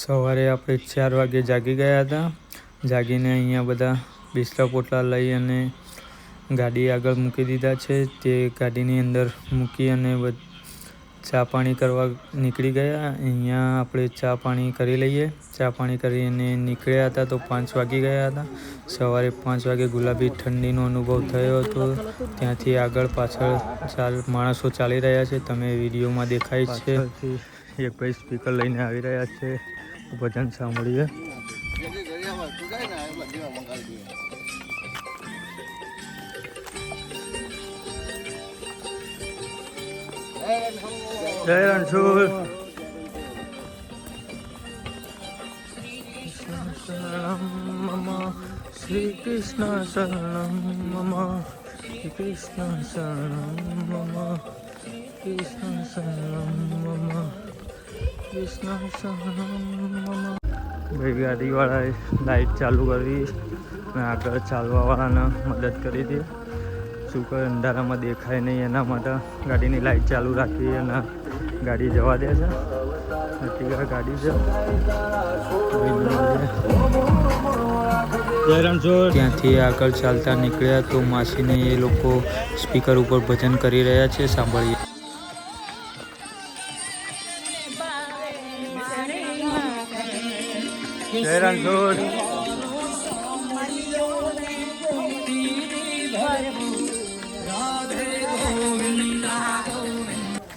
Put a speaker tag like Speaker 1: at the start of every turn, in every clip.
Speaker 1: સવારે આપણે ચાર વાગે જાગી ગયા હતા. જાગીને અહીંયા બધા બિસ્લા પોટલા લઈ અને ગાડી આગળ મૂકી દીધા છે. તે ગાડીની અંદર મૂકી અને ચા પાણી કરવા નીકળી ગયા. અહીંયા આપણે ચા પાણી કરી લઈએ. ચા પાણી કરીને નીકળ્યા હતા તો પાંચ વાગી ગયા હતા. સવારે પાંચ વાગે ગુલાબી ઠંડીનો અનુભવ થયો હતો. ત્યાંથી આગળ પાછળ ચાલ, માણસો ચાલી રહ્યા છે. તમે વિડીયોમાં દેખાય છે. એક ભાઈ સ્પીકર લઈને આવી રહ્યા છે. ભજન સાંભળીએ જય રણછોડ શ્રી કૃષ્ણ શરણમ મમ શ્રી કૃષ્ણ શરણમ મમ કૃષ્ણ શરણમ મમ કૃષ્ણ શરણમ મમ ભાઈ, ગાડીવાળાએ લાઈટ ચાલુ કરી અને આગળ ચાલવાવાળાને મદદ કરી હતી. શું કરે, અંધારામાં દેખાય નહીં એના માટે. ગાડીની લાઈટ ચાલુ રાખી અને ગાડી જવા દે છે. અટીકા ગાડી છે. ત્યાંથી આગળ ચાલતા નીકળ્યા તો માસીને એ લોકો સ્પીકર ઉપર ભજન કરી રહ્યા છે, સાંભળીએ. જય રણછોડ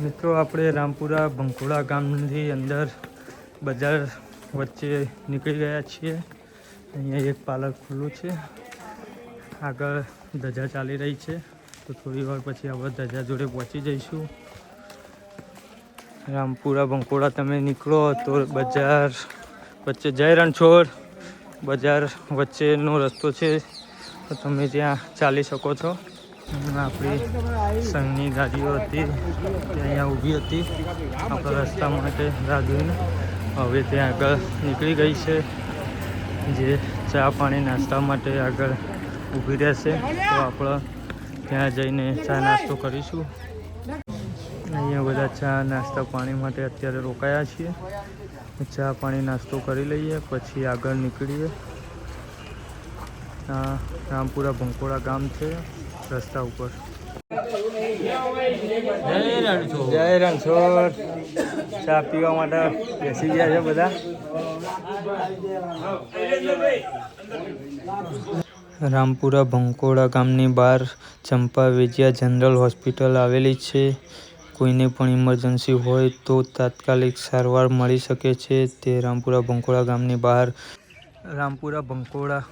Speaker 1: મિત્રો, આપણે રામપુરા ભંકોડા ગામની અંદર બજાર વચ્ચે નીકળી ગયા છીએ. અહીંયા એક પાર્લર ખુલ્લું છે. આગળ ધજા ચાલી રહી છે. તો થોડી વાર પછી આપણે ધજા જોડે પહોંચી જઈશું. રામપુરા, બંકોડા તમે નીકળો તો બજાર વચ્ચે જય રણછોડ બજાર વચ્ચેનો રસ્તો છે. તો તમે ત્યાં ચાલી શકો છો. આપણી સંઘની ગાડીઓ હતી, તે અહીંયા ઊભી હતી આપણા રસ્તા માટે રાહ હવે ત્યાં આગળ નીકળી ગઈ છે. જે ચા પાણી નાસ્તા માટે આગળ ઊભી રહેશે. તો આપણે ત્યાં જઈને ચા નાસ્તો કરીશું. બધા ચા નાસ્તા પાણી માટે અત્યારે રોકાયા છીએ. ચા પાણી નાસ્તો કરી લઈએ પછી આગળ નીકળીએ. આ રામપુરા ભંકોડા ગામ છે રસ્તા ઉપર. જય રણછોડ. ચા પીવા માટે બેસી ગયા છે બધા. રામપુરા ભંકોડા ગામની બહાર ચંપા વેજિયા જનરલ હોસ્પિટલ આવેલી છે. કોઈને પણ ઇમરજન્સી હોય તો તાત્કાલિક સારવાર મળી શકે છે. તે રામપુરા ભંકોડા ગામની બહાર. રામપુરા ભંકોડા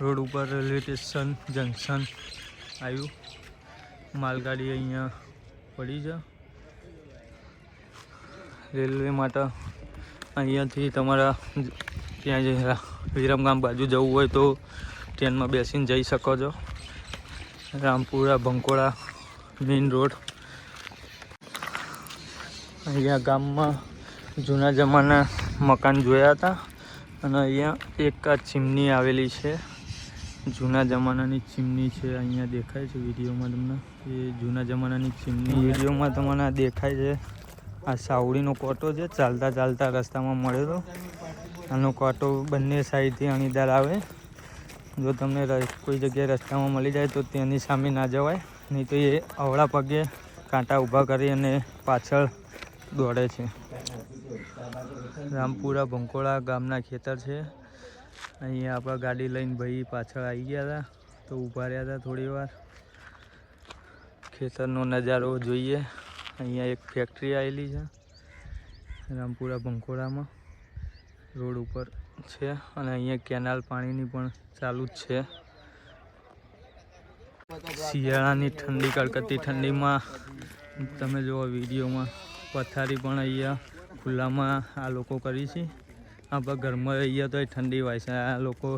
Speaker 1: રોડ ઉપર રેલવે સ્ટેશન જંકશન આવ્યું. માલગાડી અહીંયા પડી છે. રેલવે માટે અહીંયાથી તમારા ત્યાં જે વિરમગામ બાજુ જવું હોય તો ટ્રેનમાં બેસીને જઈ શકો છો. Rampura Bhankoda main road. અહીંયા ગામમાં જૂના જમાના મકાન જોયા હતા. અને અહીંયા એક આ ચીમની આવેલી છે. જૂના જમાનાની ચીમની છે, અહીંયા દેખાય છે વિડીયોમાં તમને. એ જૂના જમાનાની ચીમની વિડીયોમાં તમને આ દેખાય છે. આ સાવડીનો કોટો છે, ચાલતા ચાલતા રસ્તામાં મળેલો આનો કોટો બંને સાઈડથી અણીદાર આવે. જો તમને કોઈ જગ્યાએ રસ્તામાં મળી જાય તો તેની સામે ના જવાય. નહીં તો એ અવળા પગે કાંટા ઊભા કરી અને પાછળ દોડે છે. રામપુરા ભંકોળા ગામના ખેતર છે. અહીંયા આપણા ગાડી લઈને ભાઈ પાછળ આવી ગયા હતા, તો ઊભા રહ્યા હતા થોડી વાર. ખેતરનો નજારો જોઈએ. અહીંયા એક ફેક્ટરી આવેલી છે, રામપુરા ભંકોળામાં રોડ ઉપર છે અને અહીંયા કેનાલ પાણીની પણ ચાલુ જ છે. શિયાળાની ઠંડી કડકતી ઠંડીમાં તમે જુઓ વિડીયોમાં. પથારી પણ અહીંયા ખુલ્લામાં આ લોકો કરી છે. આપણા ઘરમાં રહીએ તો ઠંડી હોય છે. આ લોકો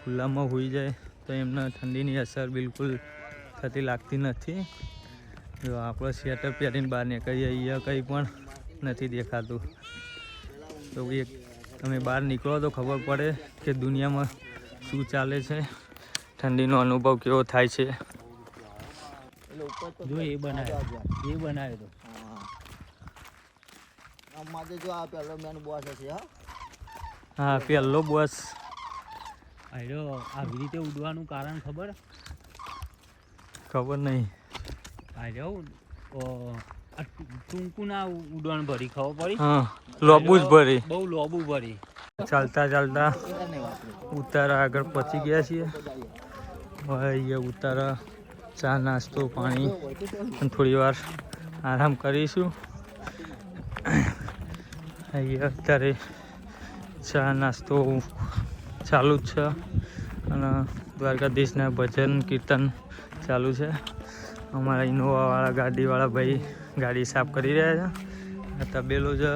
Speaker 1: ખુલ્લામાં હોઈ જાય તો એમને ઠંડીની અસર બિલકુલ થતી લાગતી નથી. જો આપણે સ્વેટર પહેરીને બહાર નીકળીએ, અહીંયા કંઈ પણ નથી દેખાતું. તો એક તમે બહાર નીકળો તો ખબર પડે કે દુનિયામાં શું ચાલે છે. ઠંડીનો અનુભવ કેવો થાય છે.
Speaker 2: જો એ બનાવ્યો એ બનાવ્યો તો.
Speaker 3: ગામમાં જો આ પેલો મેન બોસ હશે હા.
Speaker 1: હા પહેલો બસ
Speaker 2: આયરો આવી રીતે ઉડવાનું કારણ ખબર?
Speaker 1: ખબર નહીં.
Speaker 2: આયરો ટૂંકું ના ઉડવાનું ભરી ખબર પડી?
Speaker 1: હા લોબુ જ ભરી.
Speaker 2: બહુ લોબુ ભરી.
Speaker 1: ચાલતા ચાલતા ઉતારા આગળ પહોંચી ગયા છીએ. હવે અહીંયા ઉતારા ચા નાસ્તો પાણી થોડી વાર આરામ કરીશું. અહીંયા અત્યારે ચા નાસ્તો ચાલુ જ છે અને દ્વારકાધીશના ભજન કીર્તન ચાલુ છે. અમારા ઇનોવાવાળા ગાડીવાળા ભાઈ ગાડી સાફ કરી રહ્યા છે. આ તબેલો છે,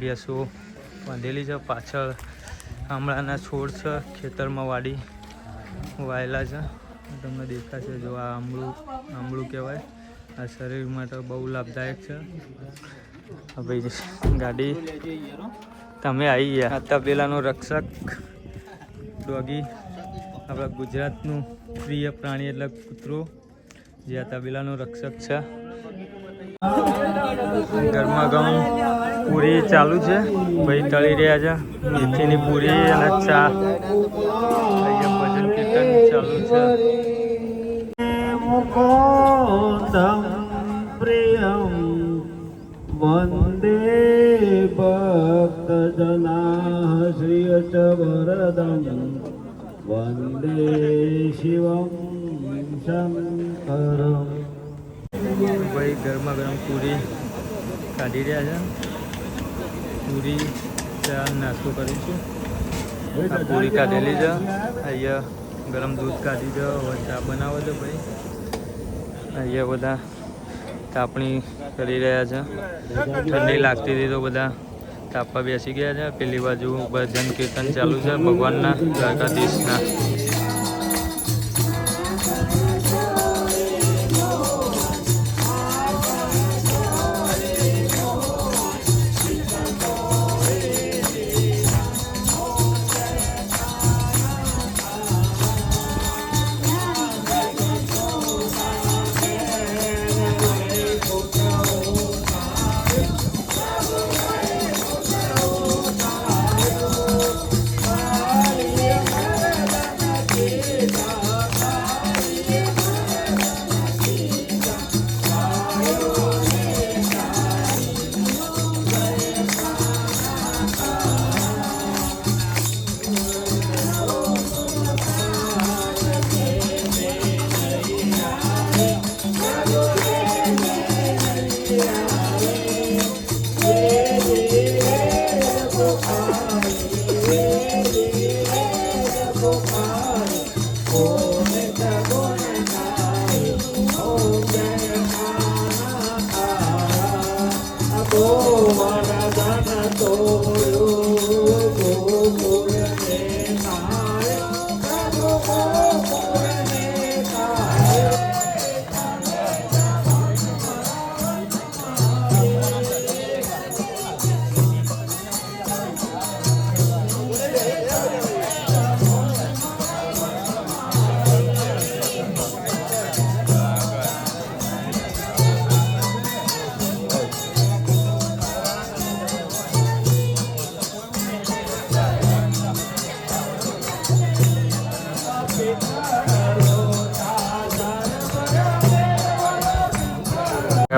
Speaker 1: ભેંસો બાંધેલી છે, પાછળ આમળાના છોડ છે, ખેતરમાં વાડી વાયેલા છે. તમને દેખાશે જો આ આમળું આમળું કહેવાય. આ શરીર માટે બહુ લાભદાયક છે. ભાઈ ગાડી તમે આવી ગયા. હતા પેલાનો રક્ષક, ડોગી, આપણા ગુજરાતનું પ્રિય પ્રાણી એટલે કૂતરો, જે આ તબેલાનો રક્ષક છે. ગરમા ગમ પૂરી ચાલુ છે. ભાઈ તળી રહ્યા છે. મેથીની પૂરી અને ચા. ભજન કીર્તન ચાલુ છે.
Speaker 3: વંદે ભક્તજનાશ્રિય ચ વરદમ વંદે શિવમ શંકરમ.
Speaker 1: ભાઈ ગરમા ગરમ પૂરી કાઢી રહ્યા છે. પૂરી ચા નાસ્તો કરીશું આ પૂરી કાઢેલી છે. અહીંયા ગરમ દૂધ કાઢી છે. હવે ચા બનાવો છે ભાઈ. અહીંયા બધા તાપણી કરી રહ્યા છે. ઠંડી લાગતી હતી તો બધા તાપવા બેસી ગયા છે. પેલી બાજુ ભજન કીર્તન ચાલુ છે ભગવાનના દ્વારકાધીશના.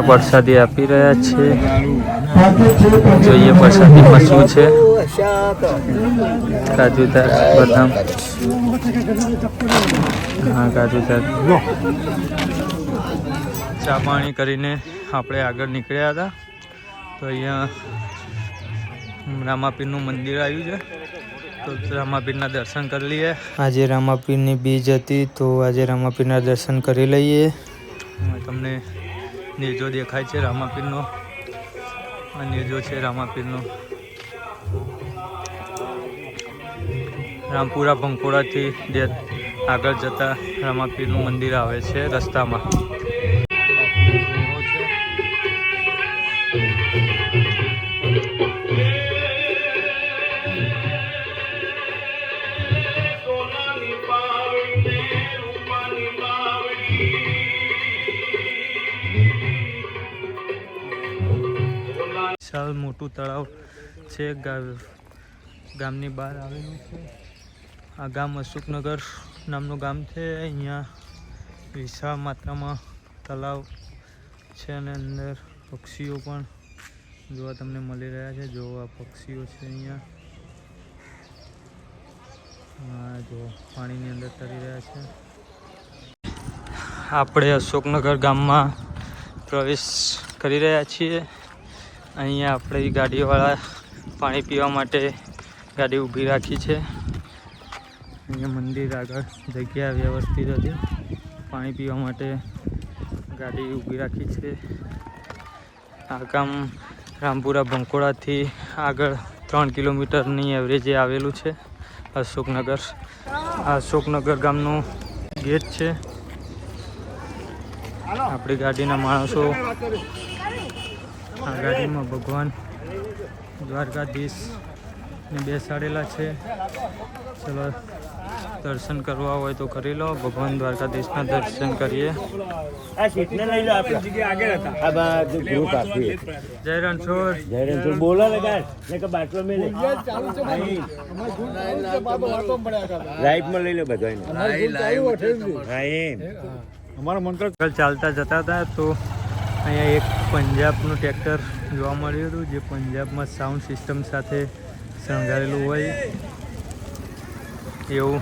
Speaker 1: પ્રસાદી આપી રહ્યા છે. જોઈએ પ્રસાદીમાં શું છે. કાજુદાર બદામ. હા કાજુદાર ચા પાણી કરીને આપણે આગળ નીકળ્યા હતા. તો અહીંયા રામાપીરનું મંદિર આવ્યું છે. તો રામાપીરના દર્શન કરી લઈએ. આજે રામાપીરની બીજ હતી તો આજે રામાપીરના દર્શન કરી લઈએ. તમને નેજો દેખાય છે રામાપીરનો. આ નેજો છે રામાપીરનો. રામપુરા ભંકોડાથી જે આગળ જતા રામાપીરનું મંદિર આવે છે રસ્તામાં. મોટું તળાવ છે ગામની બહાર આવેલું છે. આ ગામ અશોકનગર નામનું ગામ છે. અહીંયા વિશાળ માત્રામાં તળાવ છે અને અંદર પક્ષીઓ પણ જોવા તમને મળી રહ્યા છે. જો આ પક્ષીઓ છે અહીંયા. જો પાણીની અંદર તરી રહ્યા છે. આપણે અશોકનગર ગામમાં પ્રવેશ કરી રહ્યા છીએ. અહીંયા આપણે ગાડીવાળા પાણી પીવા માટે ગાડી ઊભી રાખી છે. અહીંયા મંદિર આગળ જગ્યા વ્યવસ્થિત હતી. પાણી પીવા માટે ગાડી ઊભી રાખી છે. આ ગામ રામપુરા ભંકોડાથી આગળ ત્રણ કિલોમીટરની એવરેજે આવેલું છે અશોકનગર. અશોકનગર ગામનું ગેટ છે. આપણી ગાડીના માણસો. આ ગાડીમાં ભગવાન દ્વારકાધીશને બેસાડેલા છે. ચલો દર્શન કરવા હોય તો કરી લો. ભગવાન દ્વારકાધીશના દર્શન કરીએ.
Speaker 3: આ સીટને લઈ લો આપણે આ બાજુ ગ્રુપ
Speaker 1: જય રણછોડ.
Speaker 3: બોલો બાટલો રાઈટમાં લઈ લો એમ.
Speaker 1: અમારો મંત્ર ચાલતા જતા હતા તો અહીંયા એક પંજાબનું ટ્રેક્ટર જોવા મળ્યું હતું, જે પંજાબમાં સાઉન્ડ સિસ્ટમ સાથે શણગારેલું હોય. એવું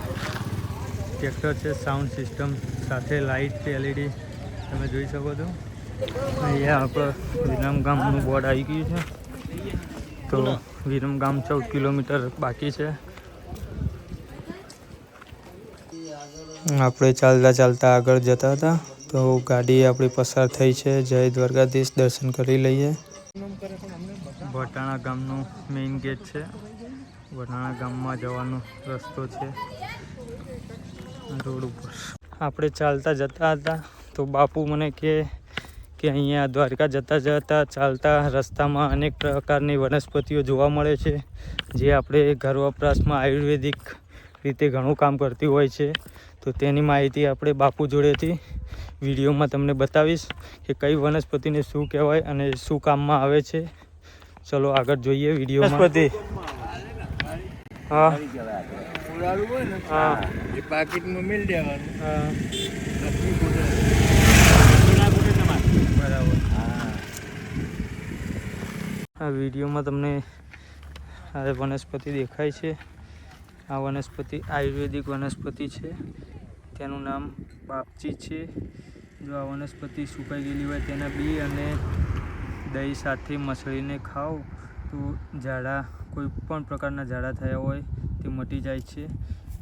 Speaker 1: ટ્રેક્ટર છે સાઉન્ડ સિસ્ટમ સાથે લાઇટ એલઈડી તમે જોઈ શકો છો. અહીંયા આપણે વિરમગામનું બોર્ડ આવી ગયું છે. તો વિરમ ગામ ચૌદ કિલોમીટર બાકી છે. આપણે ચાલતા ચાલતા આગળ જતા હતા તો ગાડી આપણી પસાર થઈ છે. જય દ્વારકાધીશ દર્શન કરી લઈએ. વટાણા ગામનું મેઇન ગેટ છે. વટાણા ગામમાં જવાનો રસ્તો છે. રોડ ઉપર. આપણે ચાલતા જતા હતા તો બાપુ મને કહે કે અહીંયા દ્વારકા જતા જતા ચાલતા રસ્તામાં અનેક પ્રકારની વનસ્પતિઓ જોવા મળે છે જે આપણે ઘર વપરાશમાં આયુર્વેદિક રીતે ઘણું કામ કરતી હોય છે. તો તેની માહિતી આપણે બાપુ જોડેથી વિડીયોમાં તમને બતાવીશ કે કઈ વનસ્પતિને શું કહેવાય અને શું કામમાં આવે છે. ચલો આગળ જોઈએ વિડીયોમાં. વનસ્પતિ. હા. હા.
Speaker 3: એ પાકીટમાં મિલ દેવાનું.
Speaker 1: હા.
Speaker 3: બરાબર.
Speaker 1: આ વિડીયોમાં તમને આ વનસ્પતિ દેખાય છે. આ વનસ્પતિ આયુર્વેદિક વનસ્પતિ છે. તેનું નામ બાપચી છે. જો આ વનસ્પતિ સુકાઈ ગયેલી હોય તેના બી અને દહીં સાથે મસળીને ખાઓ તો ઝાડા, કોઈ પણ પ્રકારના ઝાડા થયા હોય તે મટી જાય છે.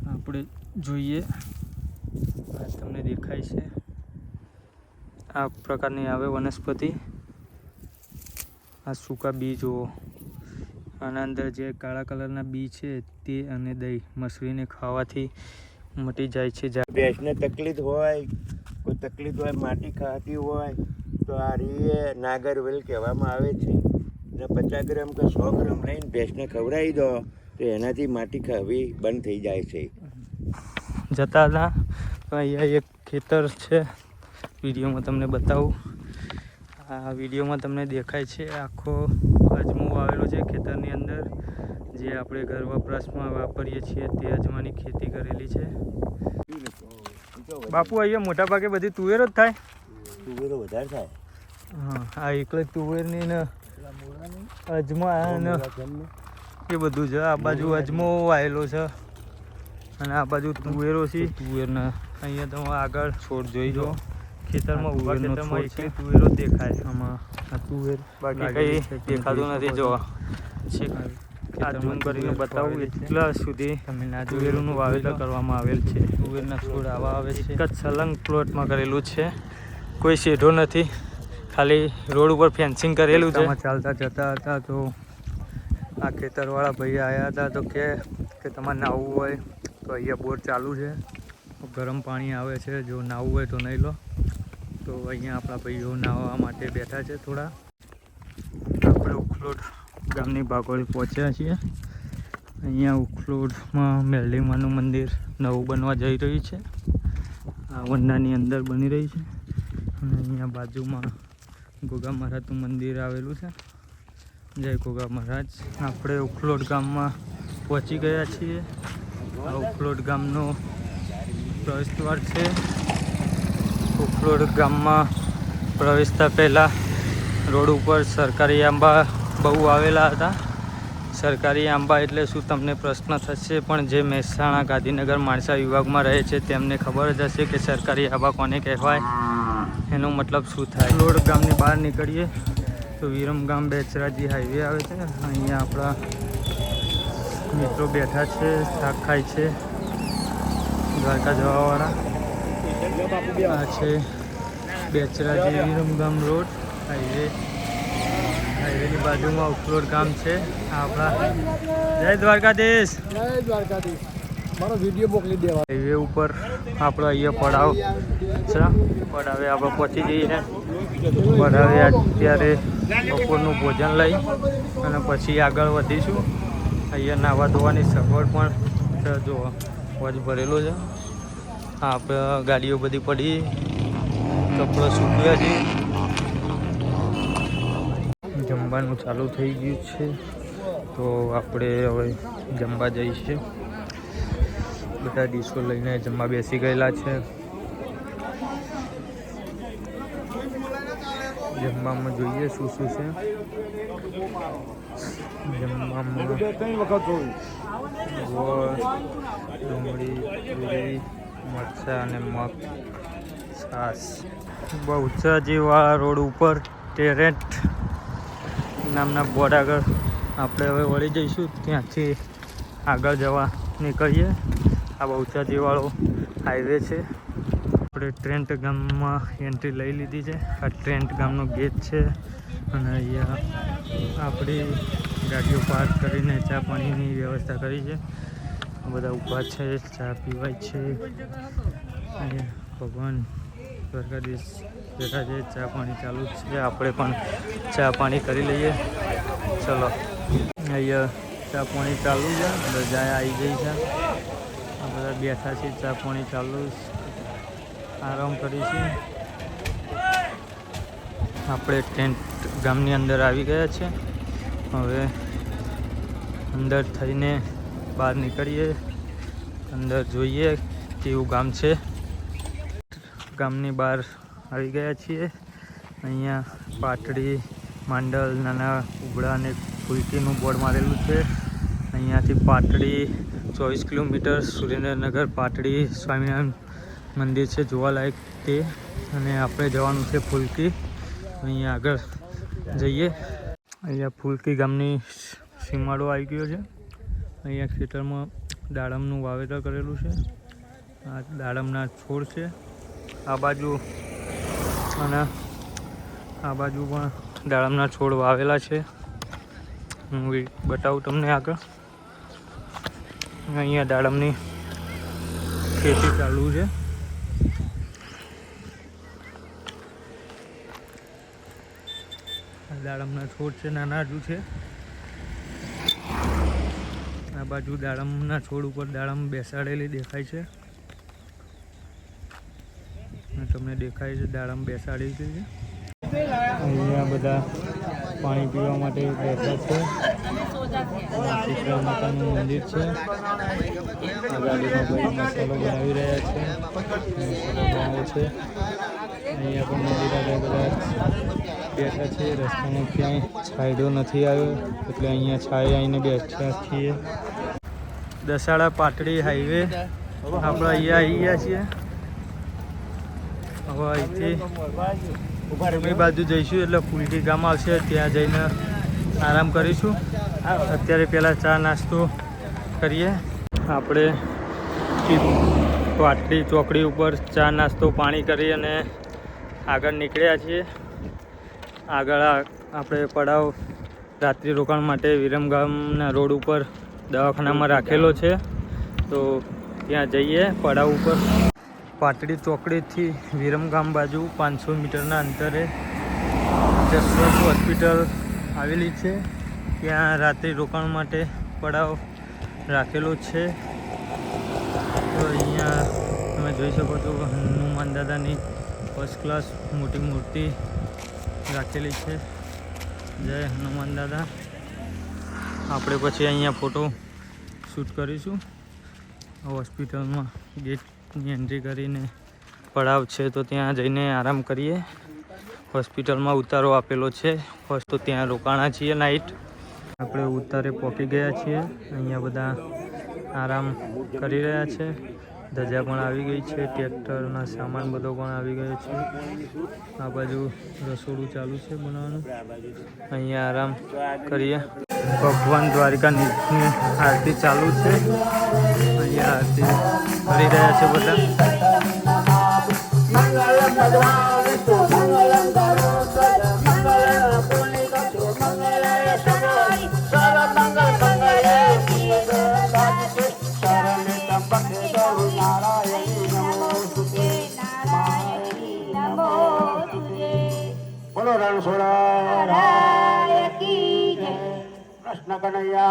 Speaker 1: આપણે જોઈએ, આ તમને દેખાય છે. આ પ્રકારની આવે વનસ્પતિ. આ સૂકા બી જુઓ. આના અંદર જે કાળા કલરના બી છે તે અને દહીં મસળીને ખાવાથી મટી જાય છે
Speaker 3: ભેંસને તકલીફ હોય કોઈ તકલીફ હોય માટી ખાતી હોય તો આ રીએ નાગરવેલ કહેવામાં આવે છે. અને પચાસ ગ્રામ કે સો ગ્રામ લઈને ભેંસને ખવડાવી દો તો એનાથી માટી ખાવી બંધ થઈ જાય છે.
Speaker 1: જતા હતા અહીંયા એક ખેતર છે. વિડીયોમાં તમને બતાવું. આ વિડીયોમાં તમને દેખાય છે આખો અજમો આવેલો છે ખેતરની અંદર. જે આપણે ઘર વપરાશમાં વાપરીએ છીએ તે અજમાની ખેતી કરેલી છે. બાપુ અહીંયા મોટા ભાગે બધી તુવેરો જ થાય?
Speaker 3: તુવેરો વધારે થાય.
Speaker 1: હા આ એકલે તુવેરની ને અજમા ને એ બધું છે. આ બાજુ અજમો આવેલો છે. અને આ બાજુ તુવેરો છે. તુવેરના. અહીંયા તમે આગળ છોડ જોઈ જો ખેતરમાં ઊભા ખેતરમાં એકલી તુવેરો દેખાય. આમાં આ તુવેર બાકી કઈ દેખાતું નથી જોવા. છે. આ ઝૂમ કરીને બતાવું એટલા સુધી તુવેરનું વાવેતર કરવામાં આવેલ છે. તુવેરના છોડ આવા આવે છે. એક જ સલંગ પ્લોટમાં કરેલું છે. કોઈ શેઢો નથી. ખાલી રોડ ઉપર ફેન્સિંગ કરેલું છે. ચાલતા જતા હતા તો આ ખેતરવાળા ભાઈ આવ્યા હતા તો કે કે તમારે નાહવું હોય તો અહીંયા બોર ચાલુ છે. ગરમ પાણી આવે છે. જો નાહવું હોય તો નહીં લો. તો અહીંયા આપણા ભાઈઓ નાહવા માટે બેઠા છે થોડા. ગામની બાગોળી પહોંચ્યા છીએ. અહીંયા ઉખલોડમાં મેરડીમાનું મંદિર નવું બનવા જઈ રહ્યું છે. આ વંડાની અંદર બની રહી છે. અને અહીંયા બાજુમાં ગોગા મહારાજનું મંદિર આવેલું છે. જય ગોગા મહારાજ. આપણે ઉખલોડ ગામમાં પહોંચી ગયા છીએ. આ ઉખલોડ ગામનો પ્રવેશદ્વાર છે. ઉખલોડ ગામમાં પ્રવેશતા પહેલાં રોડ ઉપર સરકારી આંબા બહુ આવેલા હતા. સરકારી આંબા એટલે શું તમને પ્રશ્ન થશે? પણ જે મહેસાણા ગાંધીનગર માણસા વિભાગમાં રહે છે, તેમને ખબર જ હશે કે સરકારી આંબા કોને કહેવાય? એનો મતલબ શું થાય? લોડ ગામની બહાર નીકળીએ, તો વિરમગામ બેચરાજી હાઈવે આવે છે અહીંયા આપણા મિત્રો બેઠા છે, શાક ખાય છે, દ્વારકા જવાવાળા. આ છે બેચરાજી વિરમગામ રોડ, હાઈવે. હાઈવેની બાજુમાં ઉખલોડ ગામ છે. આપણા જય દ્વારકાધીશ.
Speaker 4: જય દ્વારકાધીશ. મારો વીડિયો મોકલી દેવા
Speaker 1: હાઈવે ઉપર આપણો અહીંયા પડાવ છે. પડાવે આપણે પહોંચી જઈએ પડાવે અત્યારે બપોરનું ભોજન લઈ અને પછી આગળ વધીશું. અહીંયા નાવા ધોવાની સગવડ પણ છે. જો વજ ભરેલો છે. આપણે ગાડીઓ બધી પડી. કપડાં સૂક્યા છે. જમવાનું ચાલુ થઈ ગયું છે. તો આપણે હવે જમવા જઈશું. બધા ડીશો લઈને જમવા બેસી ગયેલા છે. જમવામાં જોઈએ શું શું છે. જમવામાં ડુંગળી, પૂરી, મરચાં અને મગ છાસ બહુ ઊંચા જેવા રોડ ઉપર ટેરેન્ટ નામના બોર્ડ આગળ આપણે હવે વળી જઈશું. ત્યાંથી આગળ જવા નીકળીએ. આ બહુચાજીવાળો હાઈવે છે. આપણે ટ્રેન્ટ ગામમાં એન્ટ્રી લઈ લીધી છે. આ ટ્રેન્ટ ગામનો ગેટ છે. અને અહીંયા આપણી ગાડીઓ પાર્ક કરીને ચા પાણીની વ્યવસ્થા કરી છે. બધા ઊભા છે, ચા પીવાય છે. ભગવાન બેઠા છે, ચા પાણી ચાલુ છે. આપણે પણ ચા પાણી કરી લઈએ. ચલો. અહીંયા ચા પાણી ચાલુ છે. બધા આવી ગઈ છે. આ બધા બેઠા છે, ચા પાણી ચાલુ આરામ કરીશું આપણે ટેન્ટ ગામની અંદર આવી ગયા છે. હવે અંદર થઈને બહાર નીકળીએ. અંદર જોઈએ કેવું ગામ છે. ગામની બહાર આવી ગયા છીએ. અહીંયા પાટડી, માંડલ, નાના ઉબળા અને ફુલકીનું બોર્ડ મારેલું છે. અહીંયાથી પાટડી ચોવીસ કિલોમીટર સુરેન્દ્રનગર પાટડી સ્વામિનારાયણ મંદિર છે જોવાલાયક તે. અને આપણે જવાનું છે ફુલકી. અહીંયા આગળ જઈએ. અહીંયા ફુલકી ગામની સીમાડો આવી ગયો છે. અહીંયા ખેતરમાં દાડમનું વાવેતર કરેલું છે. આ દાડમના છોડ છે. આ બાજુ અને આ બાજુ પણ દાડમના છોડ વાવેલા છે. હું બતાવું તમને આગળ. અહીંયા દાડમની ખેતી ચાલુ છે. દાડમના છોડ છે, નાના હજુ છે. આ બાજુ દાડમના છોડ ઉપર દાડમ બેસાડેલી દેખાય છે અને તમને દેખાય છે, દાડમ બેસાડી છે. અહીંયા બધા પાણી પીવા માટે બેઠા છે. શીતળા માતાનું મંદિર છે. ગાડીમાં ભાઈ મસાલો બનાવી રહ્યા છે. અહીંયા પણ મંદિર આગળ બધા બેઠા છે. રસ્તામાં ક્યાંય છાંયડો નથી આવ્યો, એટલે અહીંયા છાંય આવીને બેઠા છીએ. દસાડા પાટડી હાઈવે. આપણે અહીંયા આવી ગયા છીએ. હવે અહીંથી બાજુ જઈશું એટલે ફૂલકી ગામ આવશે. ત્યાં જઈને આરામ કરીશું. અત્યારે પહેલાં ચા નાસ્તો કરીએ. આપણે પાટલી ચોકડી ઉપર ચા નાસ્તો પાણી કરી અને આગળ નીકળ્યા છીએ. આગળ આપણે પડાવ રાત્રિ રોકાણ માટે વિરમગામના રોડ ઉપર દવાખાનામાં રાખેલો છે. તો ત્યાં જઈએ પડાવ ઉપર. પાટડી ચોકડીથી વિરમગામ બાજુ પાંચસો મીટરના અંતરે જસવંત હોસ્પિટલ આવેલી છે. ત્યાં રાત્રિ રોકાણ માટે પડાવ રાખેલો છે. તો અહીંયા તમે જોઈ શકો છો હનુમાન દાદાની ફર્સ્ટ ક્લાસ મોટી મૂર્તિ રાખેલી છે. જય હનુમાન દાદા. આપણે પછી અહીંયા ફોટો શૂટ કરીશું. હોસ્પિટલમાં ગેટની એન્ટ્રી કરીને પડાવ છે, તો ત્યાં જઈને આરામ કરીએ. હોસ્પિટલમાં ઉતારો આપેલો છે. ફર્સ્ટ તો ત્યાં રોકાણા છીએ નાઇટ આપણે ઉતારે પહોંચી ગયા છીએ. અહીંયા બધા આરામ કરી રહ્યા છે. ધજા પણ આવી ગઈ છે, ટ્રેક્ટરના સામાન બધો પણ આવી ગયો છે. આ બાજુ રસોડું ચાલુ છે બનાવવાનું. અહીંયા આરામ કરીએ. ભગવાન દ્વારકાની આરતી ચાલુ છે અહીંયા આરતી કરી રહ્યા છે બધા
Speaker 3: બોલો గణగణయ్యా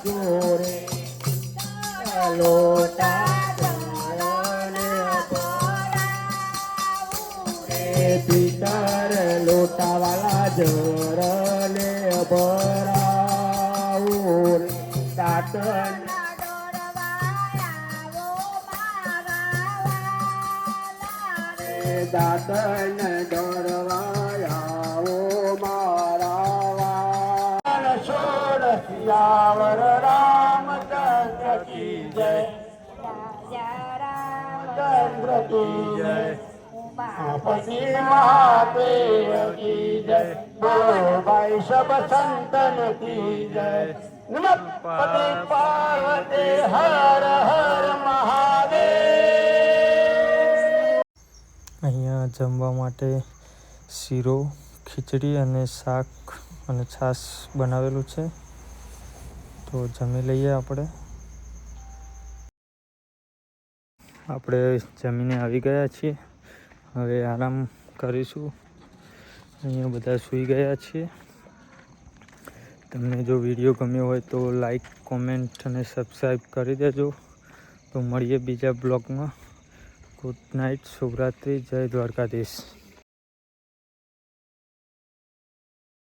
Speaker 3: લાજો રે લોટા પિતર લોટાવાલા જરને ભરાવું દાંતણ દાતન ડરવાયાઓ મારા વાલ છોડ સિયાવર જય સબ સંતન કી જય નમઃ પતિ પાર્વતી હર હર મહાદેવ
Speaker 1: અહીંયા જમવા માટે શીરો, ખીચડી અને શાક અને છાશ બનાવેલું છે. તો જમી લઈએ આપણે. આપણે જમીને આવી ગયા છીએ. હવે આરામ કરીશું. અહીંયા બધા સૂઈ ગયા છીએ. તમને જો વીડિયો ગમ્યો હોય તો લાઈક કોમેન્ટ અને સબસ્ક્રાઈબ કરી દેજો. તો મળીએ બીજા બ્લોગમાં. ગુડ નાઇટ શુભરાત્રિ, જય દ્વારકાધીશ.